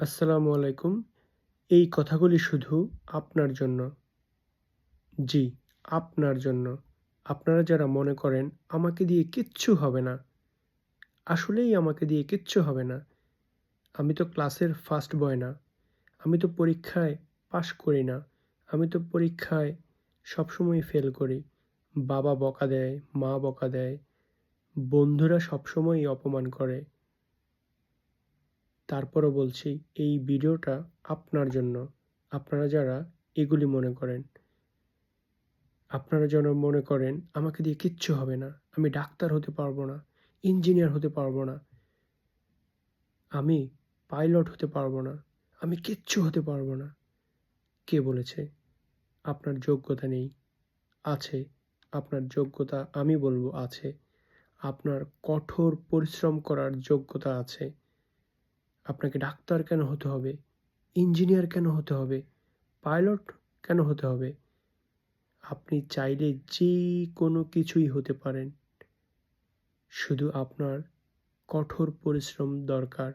আসসালামু আলাইকুম। এই কথাগুলি শুধু আপনার জন্য। জি, আপনার জন্য। আপনারা যারা মনে করেন, আমাকে দিয়ে কিচ্ছু হবে না। আসলেই আমাকে দিয়ে কিচ্ছু হবে না। আমি তো ক্লাসের ফার্স্ট বয় না। আমি তো পরীক্ষায় পাশ করি না। আমি তো পরীক্ষায় সবসময় ফেল করি। বাবা বকা দেয়, মা বকা দেয়। বন্ধুরা সবসময়ই অপমান করে। তারপরও বলছি, এই ভিডিওটা আপনার জন্য। আপনারা যারা এগুলি মনে করেন, আপনারা যেন মনে করেন, আমাকে দিয়ে কিচ্ছু হবে না। আমি ডাক্তার হতে পারব না, ইঞ্জিনিয়ার হতে পারব না। আমি পাইলট হতে পারব না, আমি কিচ্ছু হতে পারব না। কে বলেছে? আপনার যোগ্যতা নেই, আছে। আপনার যোগ্যতা, আমি বলব, আছে। আপনার কঠোর পরিশ্রম করার যোগ্যতা আছে। আপনাকে ডাক্তার কেন হতে হবে? ইঞ্জিনিয়ার কেন হতে হবে? পাইলট কেন হতে হবে? আপনি চাইলে যে কোনো কিছুই হতে পারেন। শুধু আপনার কঠোর পরিশ্রম দরকার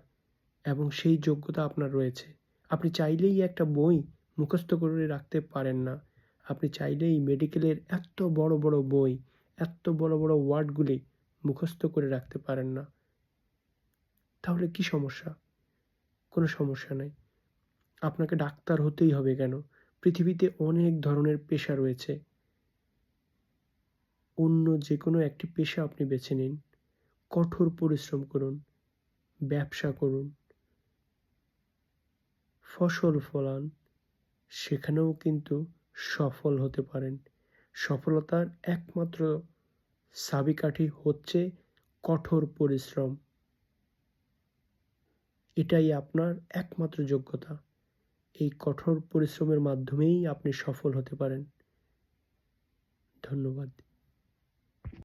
এবং সেই যোগ্যতা আপনার রয়েছে। আপনি চাইলেই একটা বই মুখস্থ করে রাখতে পারেন না। আপনি চাইলেই মেডিকেলের এত বড় বড় বই, এত বড় বড় ওয়ার্ডগুলি মুখস্থ করে রাখতে পারেন না। তাহলে কি সমস্যা? কোনো সমস্যা নাই। আপনাকে ডাক্তার হতেই হবে কেন? পৃথিবীতে অনেক ধরনের পেশা রয়েছে। অন্য যে কোনো একটি পেশা আপনি বেছে নিন। কঠোর পরিশ্রম করুন, ব্যবসা করুন, ফসল ফলান, সেখানেও কিন্তু সফল হতে পারেন। সফলতার একমাত্র চাবিকাঠি হচ্ছে কঠোর পরিশ্রম। এটাই আপনার একমাত্র যোগ্যতা। এই কঠোর পরিশ্রমের মাধ্যমেই আপনি সফল হতে পারেন। ধন্যবাদ।